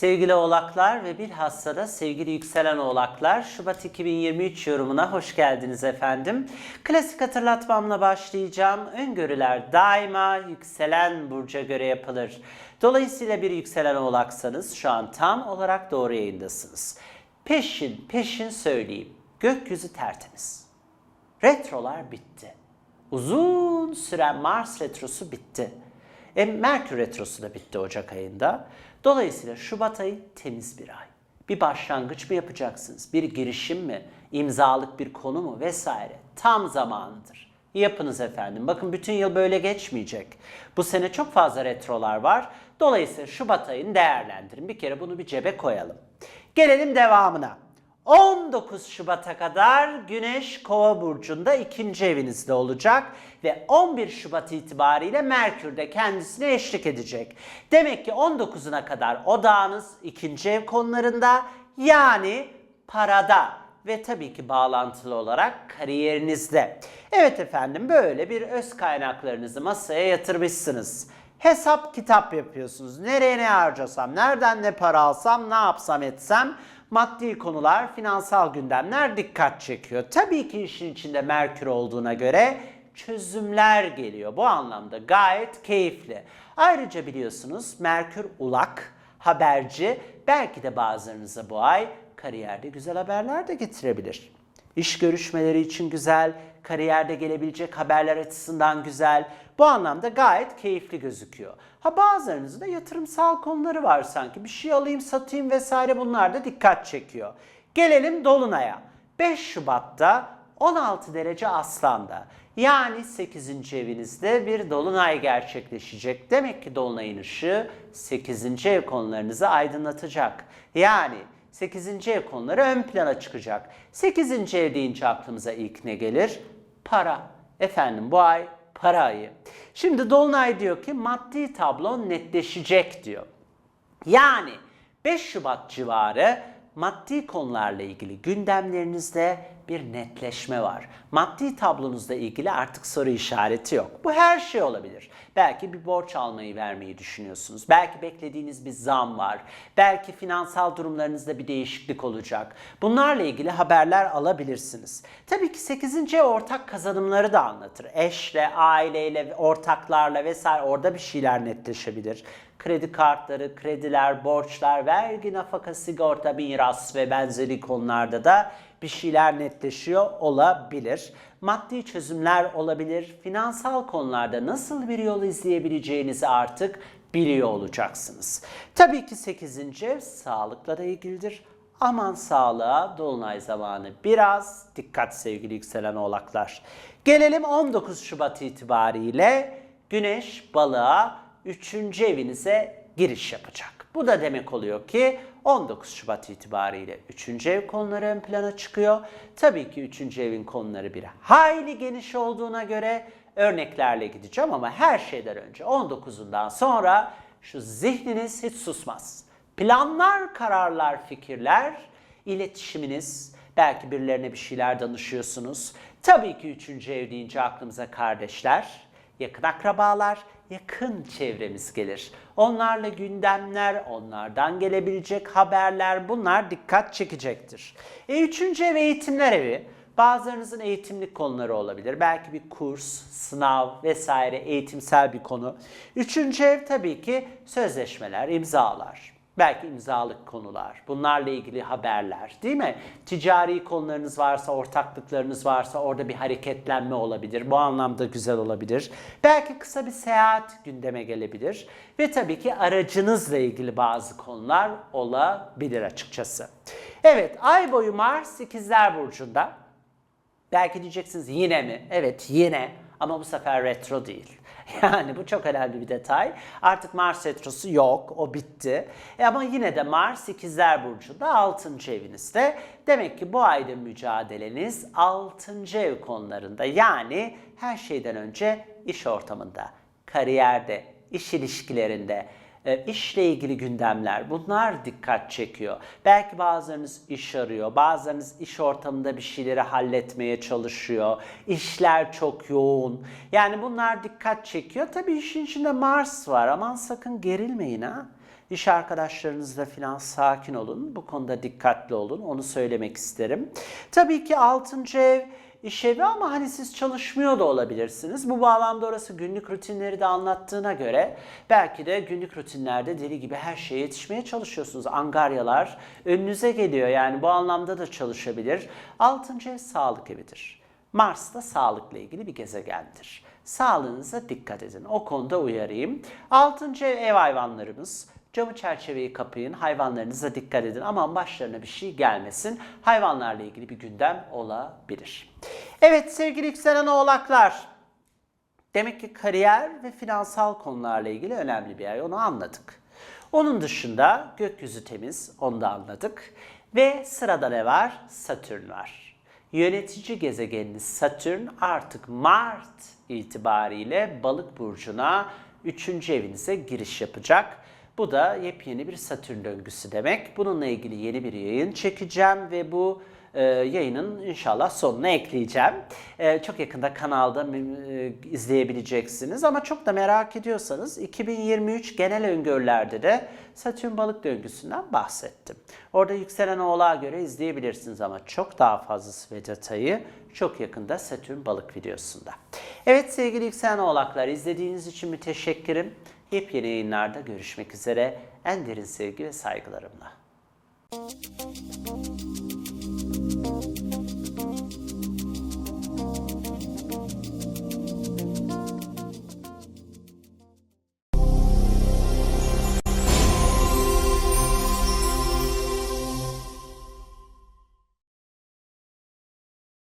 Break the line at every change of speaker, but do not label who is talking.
Sevgili oğlaklar ve bilhassa da sevgili yükselen oğlaklar, Şubat 2023 yorumuna hoş geldiniz efendim. Klasik hatırlatmamla başlayacağım. Öngörüler daima yükselen burca göre yapılır. Dolayısıyla bir yükselen oğlaksanız şu an tam olarak doğru yayındasınız. Peşin peşin söyleyeyim. Gökyüzü tertemiz. Retrolar bitti. Uzun süren Mars retrosu bitti. E, Merkür retrosu da bitti Ocak ayında. Dolayısıyla Şubat ayı temiz bir ay. Bir başlangıç mı yapacaksınız? Bir girişim mi? İmzalık bir konu mu? Vesaire. Tam zamanıdır. Yapınız efendim. Bakın bütün yıl böyle geçmeyecek. Bu sene çok fazla retrolar var. Dolayısıyla Şubat ayını değerlendirin. Bir kere bunu bir cebe koyalım. Gelelim devamına. 19 Şubat'a kadar Güneş Kova burcunda ikinci evinizde olacak ve 11 Şubat itibariyle Merkür de kendisine eşlik edecek. Demek ki 19'una kadar odağınız ikinci ev konularında yani parada ve tabii ki bağlantılı olarak kariyerinizde. Evet efendim böyle bir öz kaynaklarınızı masaya yatırmışsınız. Hesap kitap yapıyorsunuz. Nereye ne harcasam, nereden ne para alsam, ne yapsam etsem maddi konular, finansal gündemler dikkat çekiyor. Tabii ki işin içinde Merkür olduğuna göre çözümler geliyor. Bu anlamda gayet keyifli. Ayrıca biliyorsunuz Merkür ulak, haberci. Belki de bazılarınıza bu ay kariyerde güzel haberler de getirebilir. İş görüşmeleri için güzel, kariyerde gelebilecek haberler açısından güzel. Bu anlamda gayet keyifli gözüküyor. Ha bazılarınızın da yatırımsal konuları var sanki. Bir şey alayım, satayım vesaire bunlar da dikkat çekiyor. Gelelim Dolunay'a. 5 Şubat'ta 16 derece Aslan'da yani 8. evinizde bir dolunay gerçekleşecek. Demek ki dolunayın ışığı 8. ev konularınızı aydınlatacak. Yani 8. ev konuları ön plana çıkacak. 8. ev deyince aklımıza ilk ne gelir? Para. Efendim bu ay para ayı. Şimdi Dolunay diyor ki maddi tablo netleşecek diyor. Yani 5 Şubat civarı maddi konularla ilgili gündemlerinizde bir netleşme var. Maddi tablonuzla ilgili artık soru işareti yok. Bu her şey olabilir. Belki bir borç almayı vermeyi düşünüyorsunuz. Belki beklediğiniz bir zam var. Belki finansal durumlarınızda bir değişiklik olacak. Bunlarla ilgili haberler alabilirsiniz. Tabii ki 8. ev ortak kazanımları da anlatır. Eşle, aileyle, ortaklarla vesaire orada bir şeyler netleşebilir kredi kartları, krediler, borçlar, vergi, nafaka, sigorta, miras ve benzeri konularda da bir şeyler netleşiyor olabilir. Maddi çözümler olabilir. Finansal konularda nasıl bir yol izleyebileceğinizi artık biliyor olacaksınız. Tabii ki 8. ev sağlıkla da ilgilidir. Aman sağlığa dolunay zamanı biraz dikkat sevgili yükselen oğlaklar. Gelelim 19 Şubat itibariyle Güneş balığa 3. evinize giriş yapacak. Bu da demek oluyor ki 19 Şubat itibariyle 3. ev konuları ön plana çıkıyor. Tabii ki 3. evin konuları bir hayli geniş olduğuna göre örneklerle gideceğim ama her şeyden önce 19'undan sonra şu zihniniz hiç susmaz. Planlar, kararlar, fikirler, iletişiminiz, belki birilerine bir şeyler danışıyorsunuz. Tabii ki 3. ev deyince aklımıza kardeşler, yakın akrabalar, yakın çevremiz gelir. Onlarla gündemler, onlardan gelebilecek haberler bunlar dikkat çekecektir. E, üçüncü ev eğitimler evi. Bazılarınızın eğitimlik konuları olabilir. Belki bir kurs, sınav vesaire eğitimsel bir konu. Üçüncü ev tabii ki sözleşmeler, imzalar. Belki imzalık konular, bunlarla ilgili haberler değil mi? Ticari konularınız varsa, ortaklıklarınız varsa orada bir hareketlenme olabilir. Bu anlamda güzel olabilir. Belki kısa bir seyahat gündeme gelebilir. Ve tabii ki aracınızla ilgili bazı konular olabilir açıkçası. Evet, ay boyu Mars ikizler Burcu'nda. Belki diyeceksiniz yine mi? Evet yine ama bu sefer retro değil. Yani bu çok önemli bir detay. Artık Mars retrosu yok, o bitti. E ama yine de Mars ikizler burcunda 6. evinizde. Demek ki bu ayda mücadeleniz 6. ev konularında. Yani her şeyden önce iş ortamında, kariyerde, iş ilişkilerinde, e, işle ilgili gündemler bunlar dikkat çekiyor. Belki bazılarınız iş arıyor, bazılarınız iş ortamında bir şeyleri halletmeye çalışıyor. İşler çok yoğun. Yani bunlar dikkat çekiyor. Tabii işin içinde Mars var. Aman sakın gerilmeyin ha. İş arkadaşlarınızla falan sakin olun. Bu konuda dikkatli olun. Onu söylemek isterim. Tabii ki 6. ev iş evi ama hani siz çalışmıyor da olabilirsiniz. Bu bağlamda orası günlük rutinleri de anlattığına göre belki de günlük rutinlerde deli gibi her şeye yetişmeye çalışıyorsunuz. Angaryalar önünüze geliyor yani bu anlamda da çalışabilir. 6. ev sağlık evidir. Mars da sağlıkla ilgili bir gezegendir. Sağlığınıza dikkat edin. O konuda uyarayım. 6. ev ev hayvanlarımız. Camı çerçeveyi kapayın, hayvanlarınıza dikkat edin. Aman başlarına bir şey gelmesin. Hayvanlarla ilgili bir gündem olabilir. Evet sevgili yükselen oğlaklar. Demek ki kariyer ve finansal konularla ilgili önemli bir ay. Onu anladık. Onun dışında gökyüzü temiz, onu da anladık. Ve sırada ne var? Satürn var. Yönetici gezegeniniz Satürn artık Mart itibariyle balık burcuna 3. evinize giriş yapacak. Bu da yepyeni bir Satürn döngüsü demek. Bununla ilgili yeni bir yayın çekeceğim ve bu e, yayının inşallah sonuna ekleyeceğim. E, çok yakında kanalda e, izleyebileceksiniz ama çok da merak ediyorsanız 2023 genel öngörülerde de Satürn balık döngüsünden bahsettim. Orada yükselen oğlağa göre izleyebilirsiniz ama çok daha fazlası ve detayı çok yakında Satürn balık videosunda. Evet sevgili yükselen oğlaklar izlediğiniz için müteşekkirim. Yepyeni yayınlarda görüşmek üzere. En derin sevgi ve saygılarımla.